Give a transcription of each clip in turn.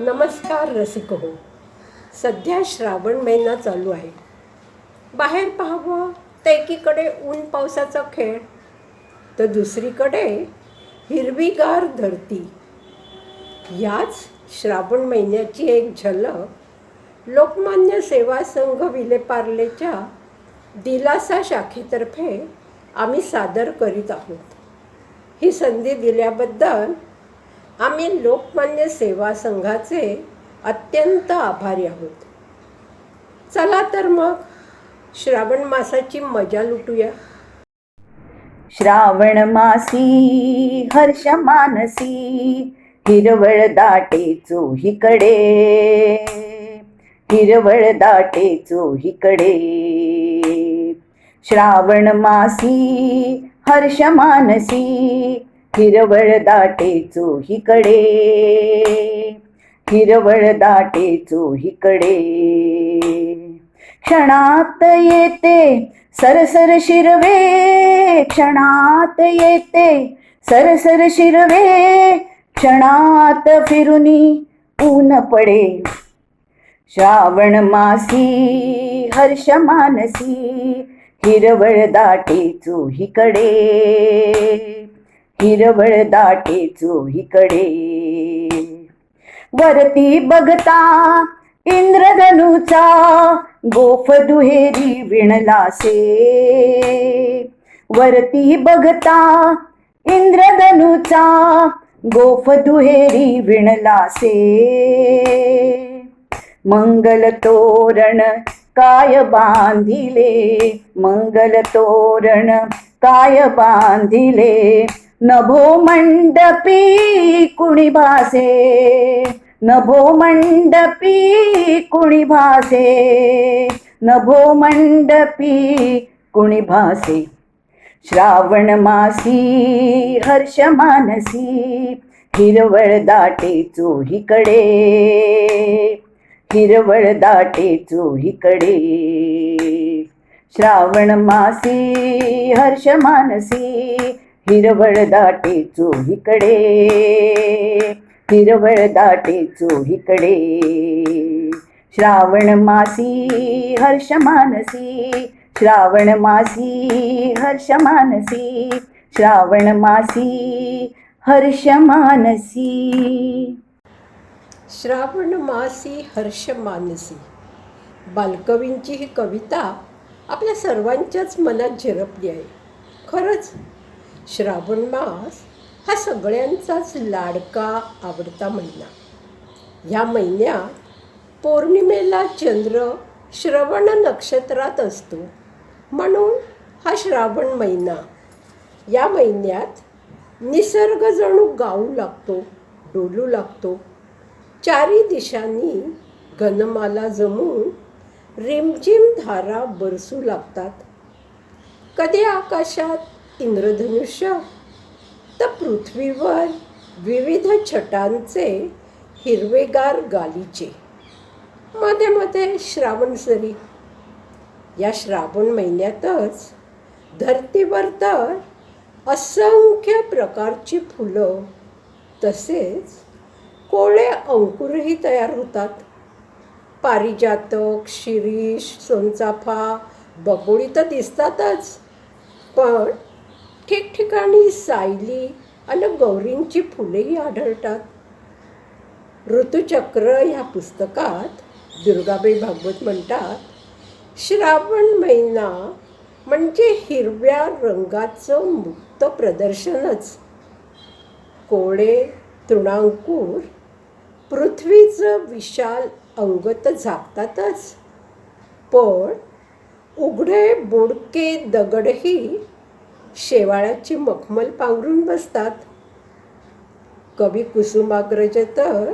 नमस्कार रसिक हो सध्या श्रावण महिना चालू आहे. बाहेर पाहावं तर एकीकडे ऊन पावसाचा खेळ तर दुसरीकडे हिरवीगार धरती. याच श्रावण महिन्याची एक झलक लोकमान्य सेवा संघ विलेपार्लेच्या दिलासा शाखेतर्फे आम्ही सादर करीत आहोत. ही संधी दिल्याबद्दल आम्ही लोकमान्य सेवा संघाचे अत्यंत आभारी आहोत. चला तर मग श्रावण मासाची मजा लुटूया. श्रावण मासी हर्ष मानसी हिरवळ दाटे चोहीकडे. हिरवळ दाटे चोहीकडे. श्रावण मासी हर्ष मानसी हिरवळ दाटे चोहीकडे. हिरवळ दाटे चोहीकडे. क्षणात येते सरसर शिरवे क्षणात येते सरसर शिरवे क्षणात फिरुनी ऊन पडे. श्रावण मासी हर्ष मानसी हिरवळ दाटे चोहीकडे. हिरवळ दाटे चोहीकडे. वरती बघता इंद्रधनुचा गोफ दुहेरी विणलासे वरती बघता इंद्रधनुचा गोफ दुहेरी विणलासे. मंगल तोरण काय बांधिले? मंगल तोरण काय बांधिले? नभो मंडपी कुणी भासे? नभो मंडपी कुणी भासे? नभो मंडपी कुणी भासे? श्रावण मासी हर्ष मानसी हिरवळ दाटे चोहीकडे हिरवळ दाटे चोहीकडे. श्रावण मासी हर्ष मानसी हिरवळ दाटे चोहीकडे हिरवळ दाटे चोहीकडे. श्रावण मासी हर्ष मानसी श्रावण मासी हर्ष मानसी. श्रावण मासी हर्ष मानसी. श्रावण मासी हर्ष मानसी. बालकवींची ही कविता आपल्या सर्वांच्याच मनात झिरपली आहे. खरंच श्रावण मास हा सगळ्यांचाच लाडका आवडता महिना. ह्या महिन्यात पौर्णिमेला चंद्र श्रवण नक्षत्रात असतो. म्हणून हा श्रावण महिना या महिन्यात निसर्ग जणू गाऊ लागतो डोलू लागतो. चारी दिशांनी घनमाला जमून रिमझिम धारा बरसू लागतात. कधी आकाशात इंद्रधनुष्य तर पृथ्वीवर विविध छटांचे हिरवेगार गालीचे. मध्ये मध्ये श्रावणसरी या श्रावण महिन्यातच धरतीवर तर असंख्य प्रकारची फुलं तसेच कोळे अंकुरही तयार होतात. पारिजातक शिरीष सोनचाफा बगोळी तर दिसतातच पण ठिकठिकाणी सायली आणि गौरींची फुलेही आढळतात. ऋतुचक्र ह्या पुस्तकात दुर्गाबाई भागवत म्हणतात श्रावण महिना म्हणजे हिरव्या रंगाचं मुक्त प्रदर्शनच. कोळे तृणांकूर पृथ्वीचं विशाल अंग तर झाकतातच. पण उघडे बोडके दगडही शेवाळ्याची मखमल पांघरून बसतात. कवी कुसुमाग्रज तर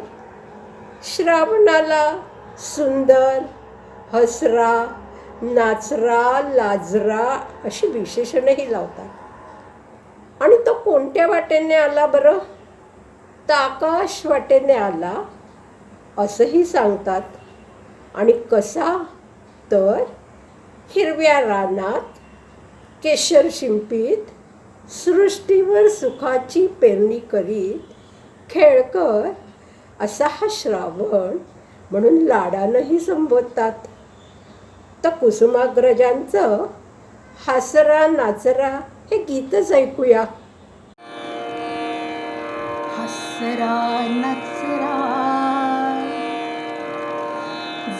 श्रावणाला सुंदर हसरा नाचरा लाजरा अशी विशेषणंही लावतात. आणि तो कोणत्या वाटेने आला बरं? ताकाश वाटेने आला असंही सांगतात. आणि कसा? तर हिरव्या रानात केशर शिंपीत सृष्टीवर सुखाची पेरणी करीत खेळकर असा हा श्रावण म्हणून लाडानंही संबोधतात. तर कुसुमाग्रजांचं हासरा नाचरा हे गीतच ऐकूया. हसरा नचरा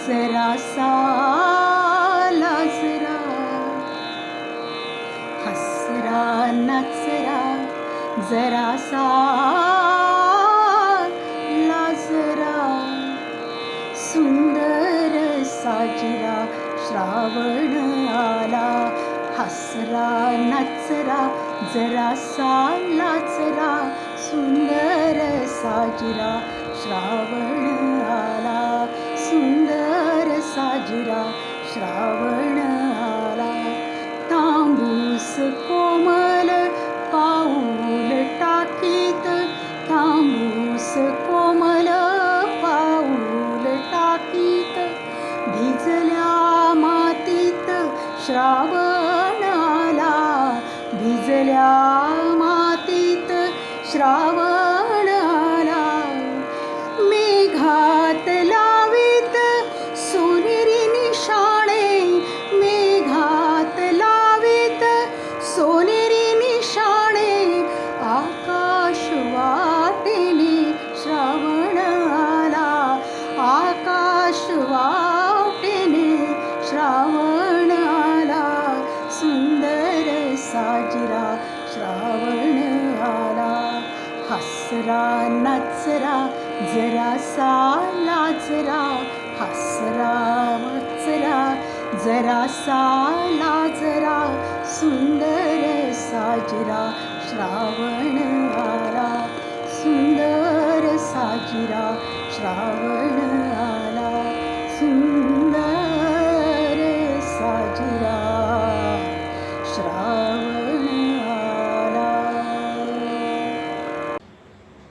जरासा लाजरा हसरा नचरा जरासा लाजरा सुंदर साजरा श्रावण आला. हसरा नचरा जरासा लाचरा सुंदर साजरा. श्रावण आला सुंदर साजरा. श्रावण आला. तांबूस कोमल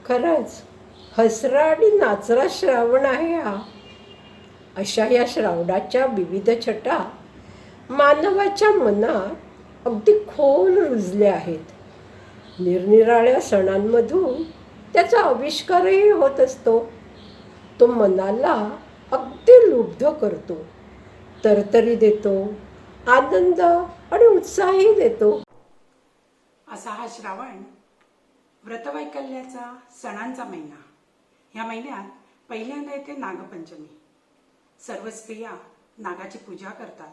खरंच हसरा आणि नाचरा श्रावण आहे हा. अशा या श्रावणाच्या विविध छटा मानवाच्या मनात अगदी खोल रुजल्या आहेत. निरनिराळ्या सणांमधून त्याचा आविष्कारही होत असतो. तो मनाला अगदी लुब्ध करतो. तरतरी देतो आनंद आणि उत्साहही देतो. असा हा श्रावण व्रतवैकल्याचा सणांचा महिना. ह्या महिन्यात पहिल्यांदा येते नागपंचमी. सर्व स्त्रिया नागाची पूजा करतात.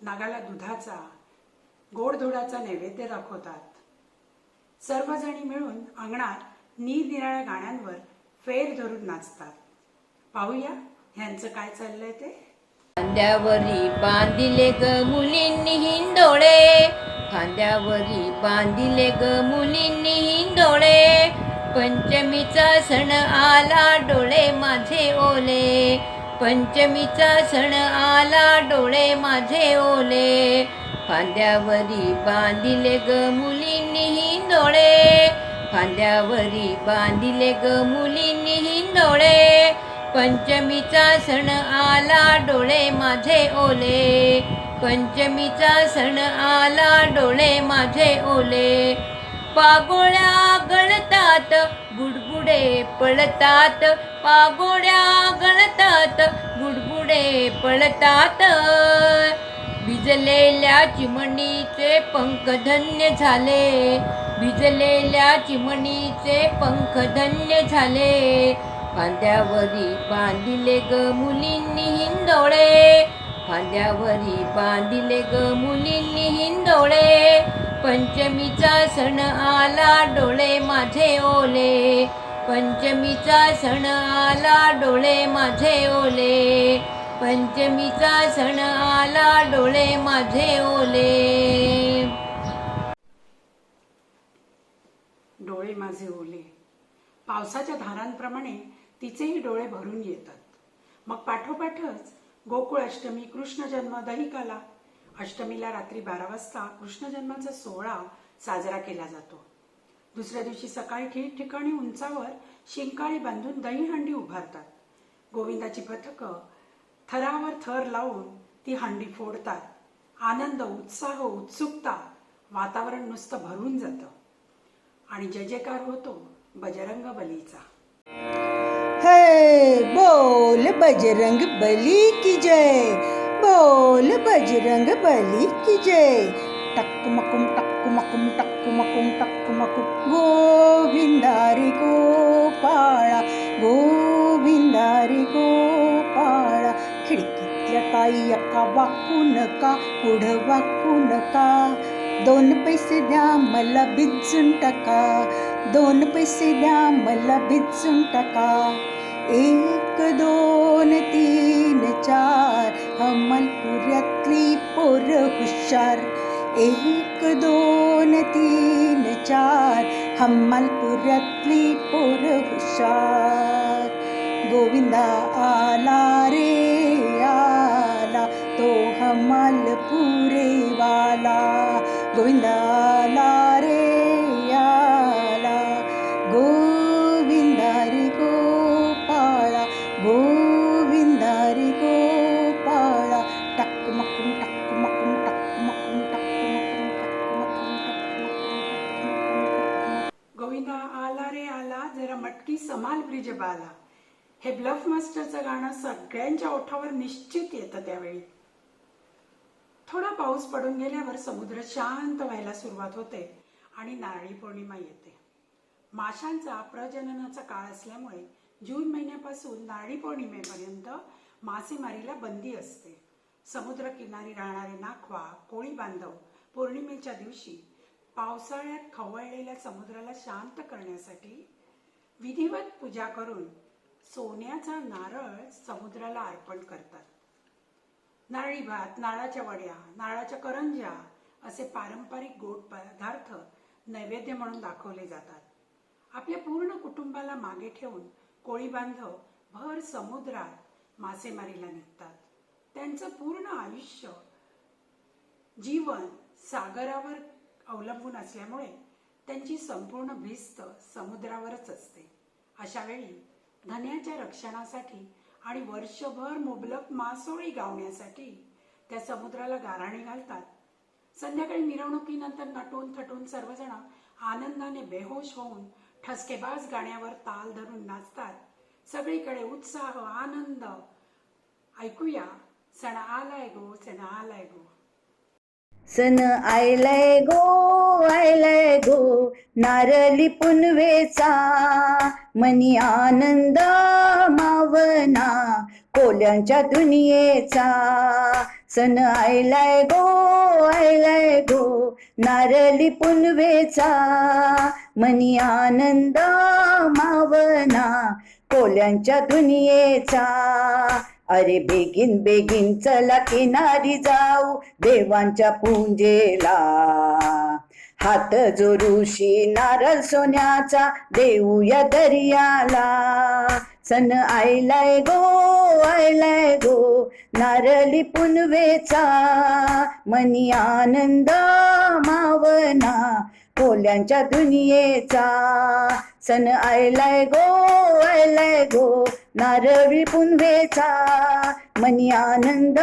नागाला दुधाचा गोडधोडाचा नैवेद्य दाखवतात. सर्वजणी मिळून अंगणात निरनिराळ्या गाण्यांवर फेर धरून नाचतात. पाहूया ह्यांचं काय चाललंय ते. खांद्यावरी बांधिले ग मुलींनी हिंदोळे खांद्यावरी बांधिले ग मुलींनी हिंदोळे पंचमीचा सण आला डोळे माझे ओले. पंचमीचा सण आला डोळे माझे ओले. खांद्यावरी बांधिले ग मुलींनी हिंदोळे खांद्यावरी बांधिले ग मुलींनी हिंदोळे पंचमीचा सण आला डोळे माझे ओले. पंचमीचा सण आला डोळे माझे ओले. पागोळ्या गळतात बुडबुडे पळतात. पागोळ्या गळतात बुडबुडे पळतात. भिजलेल्या चिमणीचे पंख धन्य झाले. भिजलेल्या चिमणीचे पंख धन्य झाले. फांद्यावरी बांधिले ग मुलींनी हिंदोळे फांद्यावरी बांधिले ग मुलींनी हिंदोळे पंचमीचा सण आला डोळे माझे ओले. पंचमीचा सण आला डोळे माझे ओले. पंचमीचा सण आला डोळे माझे ओले. डोळे माझे ओले. पावसाच्या धारांप्रमाणे तिचेही डोळे भरून येतात. मग पाठोपाठच गोकुळ अष्टमी कृष्ण जन्म दहिकाला. अष्टमीला रात्री बारा वाजता कृष्ण जन्माचा सोहळा साजरा केला जातो. दुसऱ्या दिवशी सकाळी ठिकठिकाणी उंचावर शिंकाळी बांधून दहीहंडी उभारतात. गोविंदाची पथकं थरावर थर लावून ती हंडी फोडतात. आनंद उत्साह उत्सुकता वातावरण नुसतं भरून जातं. आणि जय जयकार होतो बजरंग बलीचा है। बोल बजरंग बली की जय। बोल बजरंग बली की जय। टक मकुम टक मकुम टक मकुम टक मकुम। गोविंदारी गोपाळा गोविंदारी गोपाळा खिडकीतल्या ताई अक्का वाकू नका पुढं वाकू नका दोन पैसे द्या मला भिजून टाका. दोन पैसे द्या मला भिजून टाका. एक दोन तीन चार हमालपुऱ्यातली पोर हुशार. एक दोन तीन चार हमालपुऱ्यातली पोर हुशार. गोविंदा आला रे आला तो हमालपुरे वाला गोविंदा आला रे आला गोविंदारी गोपाळा गोविंदारी गोपाळा. टक मकुम टक मकुम टक मकुम टक मकुम टक मकुम टक गोविंदा आला रे आला जरा मटकी समाल ब्रिज बाला हे ब्लफ मास्टरचं गाणं सगळ्यांच्या ओठावर निश्चित येतं त्यावेळी. थोडा पाऊस पडून गेल्यावर समुद्र शांत व्हायला सुरुवात होते आणि नारळी पौर्णिमा येते. माशांचा प्रजननाचा काळ असल्यामुळे जून महिन्यापासून नारळी पौर्णिमेपर्यंत मासेमारीला बंदी असते. समुद्र किनारी राहणारे नाखवा कोळी बांधव पौर्णिमेच्या दिवशी पावसाळ्यात खवळलेल्या समुद्राला शांत करण्यासाठी विधिवत पूजा करून सोन्याचा नारळ समुद्राला अर्पण करतात. नारळी भात नारळाच्या वड्या नारळाच्या करंज्या असे पारंपरिक गोड पदार्थ नैवेद्य म्हणून दाखवले जातात. आपल्या पूर्ण कुटुंबाला मागे ठेवून कोळी बांधव भर समुद्रात मासेमारीला निघतात. त्यांचं पूर्ण आयुष्य जीवन सागरावर अवलंबून असल्यामुळे त्यांची संपूर्ण भिस्त समुद्रावरच असते. अशा वेळी धन्याच्या रक्षणासाठी आणि वर्षभर मुबलक मासोळी गावण्यासाठी त्या समुद्राला गाराणी घालतात. संध्याकाळी मिरवणुकीनंतर नटून थटून सर्वजण आनंदाने बेहोश होऊन ठसकेबाज गाण्यावर ताल धरून नाचतात. सगळीकडे उत्साह आनंद. ऐकूया सण आलाय गो सण आलाय गो. सन आयलाय गो. आयलाय गो नारली पुनवेचा. मनी आनंद मावना कोल्यांच्या दुनियेचा. सन आयलाय गो आयलाय गो नारली पुनवेचा. मनी आनंद मावना कोल्यांच्या दुनियेचा. अरे बेगीन बेगीन चला किनारी जाऊ देवांच्या पूंजेला. हात जोरुशी नारळ सोन्याचा देऊया दर्याला. सन आयलाय गो आयलाय गो नारळी पुनवेचा. मनी आनंद मावना कोल्यांच्या दुनियेचा. सन आयलाय गो आयलाय गो नारळी पुनवेचा. मनी आनंद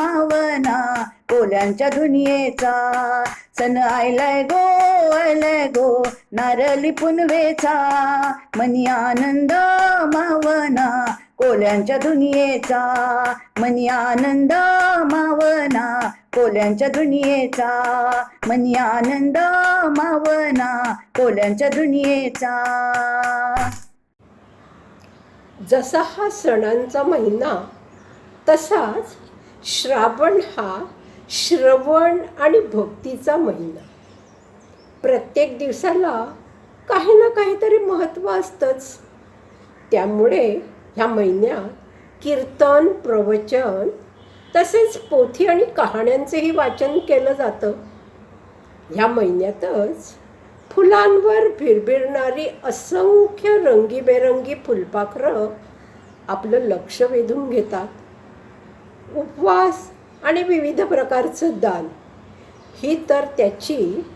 मावना कोल्यांच्या दुनियेचा. सन आयलाय गो आयलाय गो नारळी पुनवेचा मनी आनंद मावना कोल्यांच्या दुनियेचा मनी आनंद मावना कोल्यांच्या दुनियेचा मनी आनंद मावना कोल्यांच्या दुनियेचा. जसा हा सणांचा महिना तसाच श्रावण हा श्रवण आणि भक्तीचा महिना. प्रत्येक दिवसाला काही ना काहीतरी महत्त्व असतंच. त्यामुळे ह्या महिन्यात कीर्तन प्रवचन तसेच पोथी आणि कहाण्यांचेही वाचन केलं जातं. ह्या महिन्यातच फुलांवर भिरभिरणारी असंख्य रंगीबेरंगी फुलपाखरं आपलं लक्ष वेधून घेतात. उपवास आणि विविध प्रकारचं दान. ही तर त्याची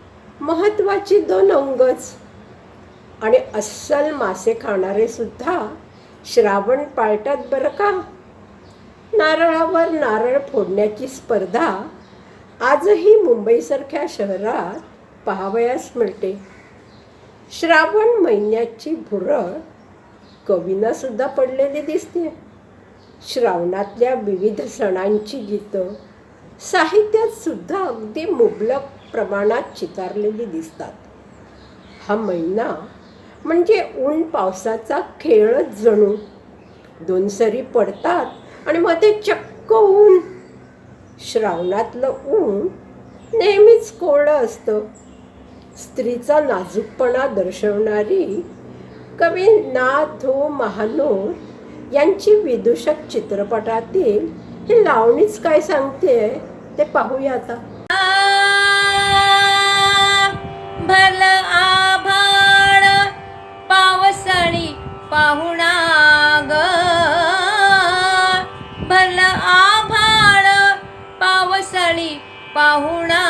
महत्त्वाची दोन अंगच. आणि अस्सल मासे खाणारे सुद्धा श्रावण पाळतात बरं का? नारळावर नारळ फोडण्याची स्पर्धा आजही मुंबईसारख्या शहरात पाहावयास मिळते. श्रावण महिन्याची भुरळ कवीनासुद्धा पडलेली दिसते. श्रावणातल्या विविध सणांची गीतं साहित्यात सुद्धा अगदी मुबलक प्रमाणात चितारलेली दिसतात. हा महिना म्हणजे ऊन पावसाचा खेळच जणू. दोन सरी पडतात आणि मग ते चक्क ऊन. श्रावणातलं ऊन नेहमीच कोरडं असतं. स्त्रीचा नाजूकपणा दर्शवणारी कवी ना धो महानूर यांची विदूषक चित्रपटातील ही लावणीच काय सांगते ते पाहूया आता. भल आभाळ पावसाळी पाहुणा ग. भल आभाळ पावसाळी पाहुणा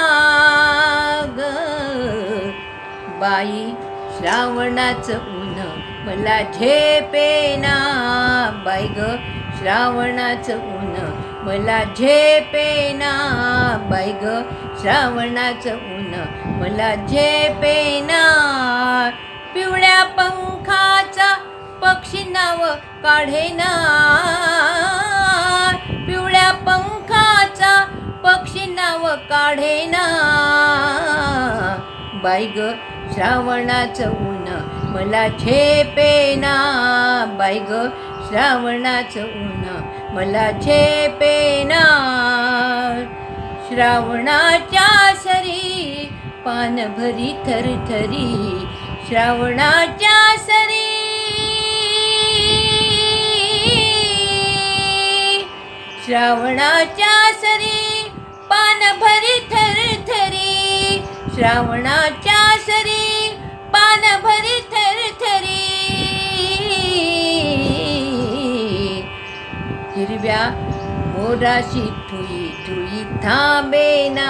ग. बाई श्रावणाचं मला झेपेना बाई ग श्रावणाचं ऊन. मला झेपेना बाई ग श्रावणाचं ऊन. मला झेपेना पिवळ्या पंखाचा पक्षी नाव काढेना पिवळ्या पंखाचा पक्षी नाव काढेना बाई ग श्रावणाचं ऊन. मला झेपेना बाई ग श्रावणाचं ऊन. मला झेपेना श्रावणाच्या सरी पान भरी थरथरी. श्रावणाच्या सरी श्रावणाच्या सरी पान भरी थरथरी. श्रावणाच्या सरी पान भरी हिरव्या मोराची तुई थांबे थांबेना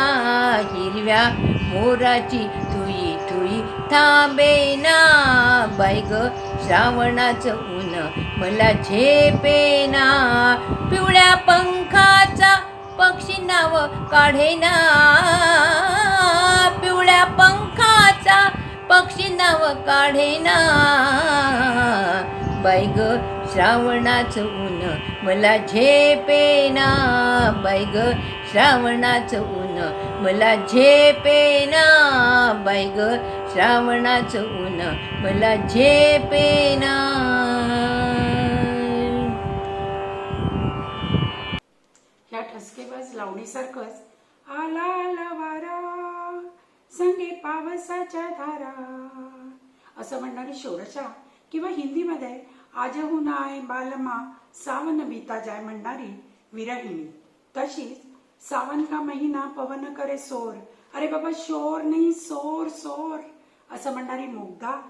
हिरव्या मोराची तुई ठुई थांबेना बाई ग श्रावणाचं ऊन मला झेपेना पिवळ्या पंखाचा पक्षी नाव काढेना पिवळ्या पंखाचा पक्षी नाव काढेना. बाई ग श्रावणाचं ऊन मला झेपेना. बैग ग श्रावणाचं ऊन मला झेपेना. बैग ग श्रावणाचं ऊन मला झेपेना. ह्या ठसकेबाज लावणीसारखंच आला आला वारा. संगे पावसाच्या धारा. असं म्हणणारी शोरशा किंवा हिंदीमध्ये आजहू नाय बालमा सावन बीता जाय म्हणणारी विरहिणी. तशीच सावन का महिना पवन करे सोर. अरे बाबा शोर नाही सोर सोर. असं म्हणणारी मुग्धा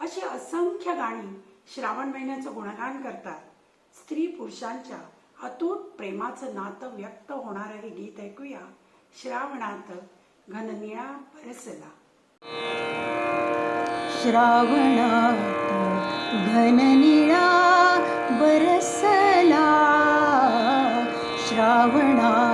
अशी असंख्य गाणी श्रावण महिन्याचं गुणगान करतात. स्त्री पुरुषांच्या अतूट प्रेमाचं नातं व्यक्त होणारं हे गीत ऐकूया श्रावणात घननिया बरसला श्रावणात घननिळा बरसला. श्रावणा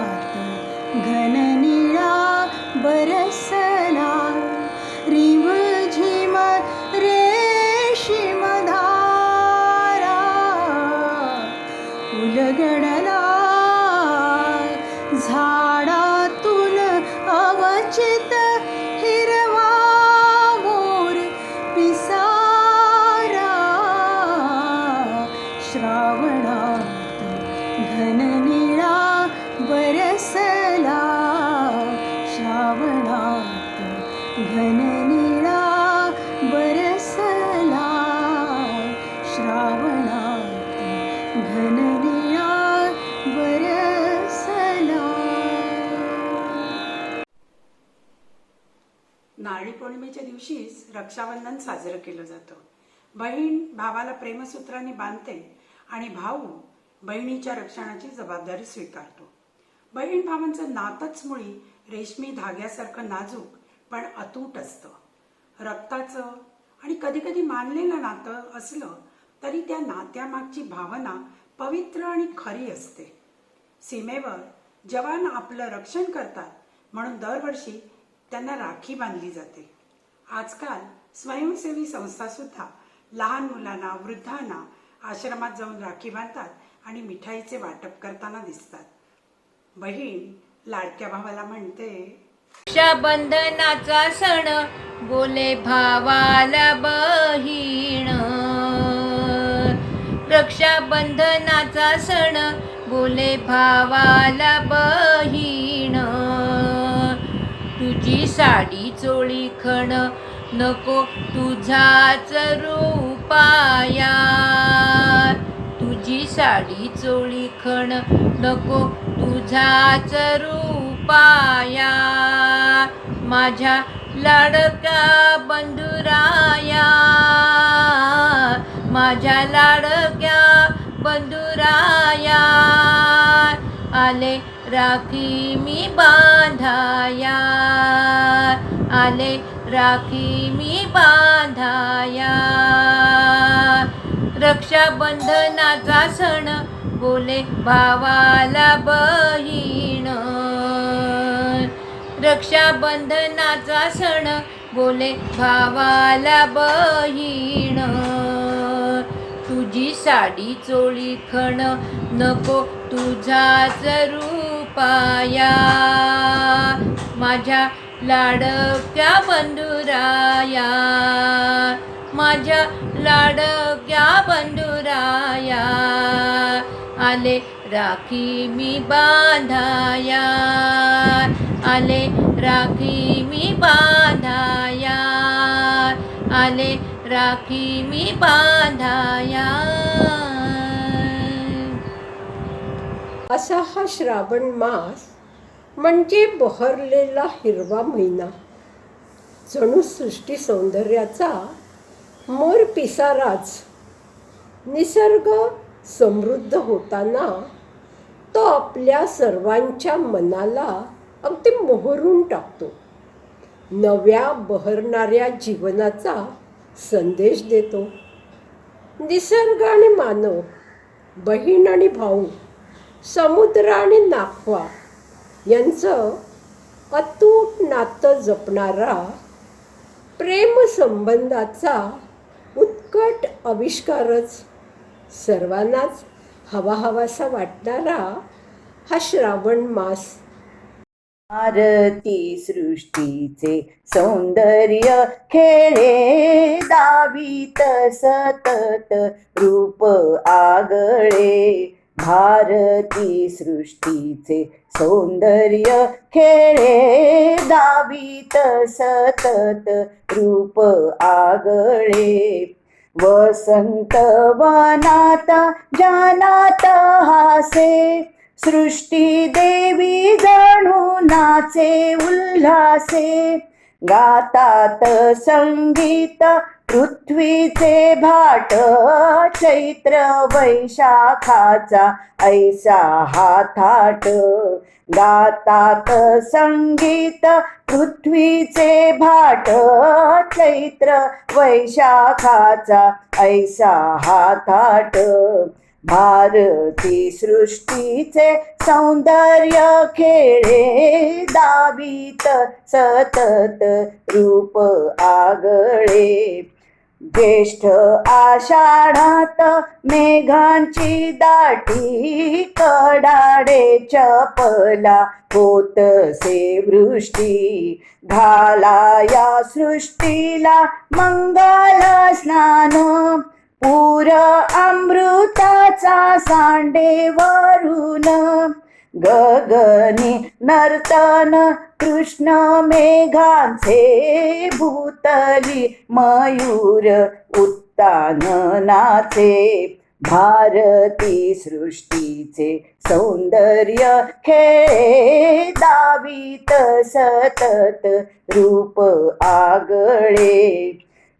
साजरं केलं जातं. बहीण भावाला प्रेमसूत्रांनी बांधते आणि भाऊ बहिणीच्या रक्षणाची जबाबदारी स्वीकारतो. बहीण भावांचं नातंच मुळी रेशमी धाग्यासारखं नाजूक पण अतूट असतं. रक्ताचं आणि कधी कधी मानलेलं नातं असलं तरी त्या नात्यामागची भावना पवित्र आणि खरी असते. सीमेवर जवान आपलं रक्षण करतात म्हणून दरवर्षी त्यांना राखी बांधली जाते. आजकाल स्वयंसेवी संस्था सुद्धा लहान मुलांना वृद्धांना आश्रमात जाऊन राखी बांधतात आणि मिठाईचे वाटप करताना दिसतात. बहीण लाडक्या भावाला म्हणते रक्षाबंधनाचा सण बोले भावाला बहीण. रक्षाबंधनाचा सण बोले भावाला बहीण. तुझी साडी चोळी खण नको तुझाच रूपाया तुझी साडी चोळी खण नको तुझाच रूपाया माझ्या लाडका बंधुराया माझ्या लाडक्या बंधुराया आले राखी मी बांधाया आले राखी मी बांधाया. रक्षाबंधनाचा सण बोले भावाला बहीण. रक्षाबंधनाचा सण बोले भावाला बहीण. तुझी साडी चोळी खण नको तुझाच रूपाया. माझ्या लाडक्या बंधुराया माझ्या लाडक्या बंधुराया आले राखी मी बांधाया आले राखी मी बांधाया आले राखी मी बांधाया. असा हा श्रावण मास म्हणजे बहरलेला हिरवा महिना जणू सृष्टी सौंदर्याचा मोर पिसाराच निसर्ग समृद्ध होताना तो आपल्या सर्वांच्या मनाला अगदी मोहरून टाकतो. नव्या बहरणाऱ्या जीवनाचा संदेश देतो. निसर्ग आणि मानव बहीण आणि भाऊ समुद्र आणि नाखवा यांचं अतूट नातं जपणारा प्रेमसंबंधाचा उत्कट आविष्कारच सर्वांनाच हवा हवासा वाटणारा हा श्रावण मास. आरती सृष्टीचे सौंदर्य खेळे दावीत सतत रूप आगळे. भारती सृष्टीचे सौंदर्य खेळे दावीत सतत रूप आगळे. वसंत वनात जानात हासे सृष्टी देवी जणू नाचे उल्हासे. गातात संगीत पृथ्वीचे भाट चैत्र वैशाखाचा ऐसा हा थाट गातात संगीत पृथ्वीचे भाट चैत्र वैशाखाचा ऐसा हा थाट भारती सृष्टीचे सौंदर्य खेळे दावीत सतत रूप आगळे. ज्येष्ठ आषाढात मेघांची दाटी कडाडे चपला होत से वृष्टी. घाला या सृष्टीला मंगल स्नान. पूर अमृताचा सांडे वरून. गगनी नर्तन कृष्ण मेघांचे भूतली मयूर उत्तान नाचे भारती सृष्टीचे सौंदर्य खेळे दावीत सतत रूप आगळे.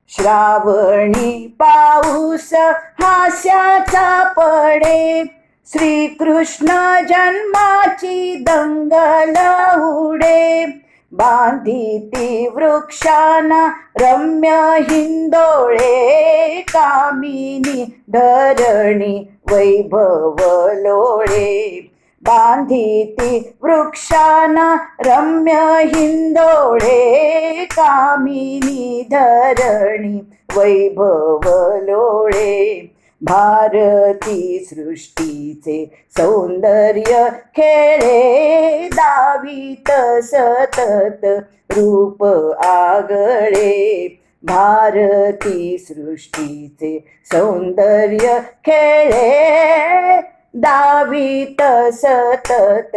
श्रावणी पाऊस हास्याचा पडे. श्रीकृष्ण जन्माची दंगल उडे बांधिती वृक्षाना रम्य हिंदोळे कामिनी धरणी वैभव लोळे. बांधिती वृक्षाना रम्य हिंदोळे कामिनी धरणी वैभव लोळे. भारती सृष्टीचे सौंदर्य खेळे दावीत सतत रूप आगळे. भारती सृष्टीचे सौंदर्य खेळे दावीत सतत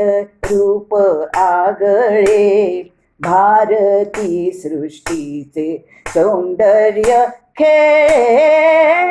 रूप आगळे. भारती सृष्टीचे सौंदर्य खेळे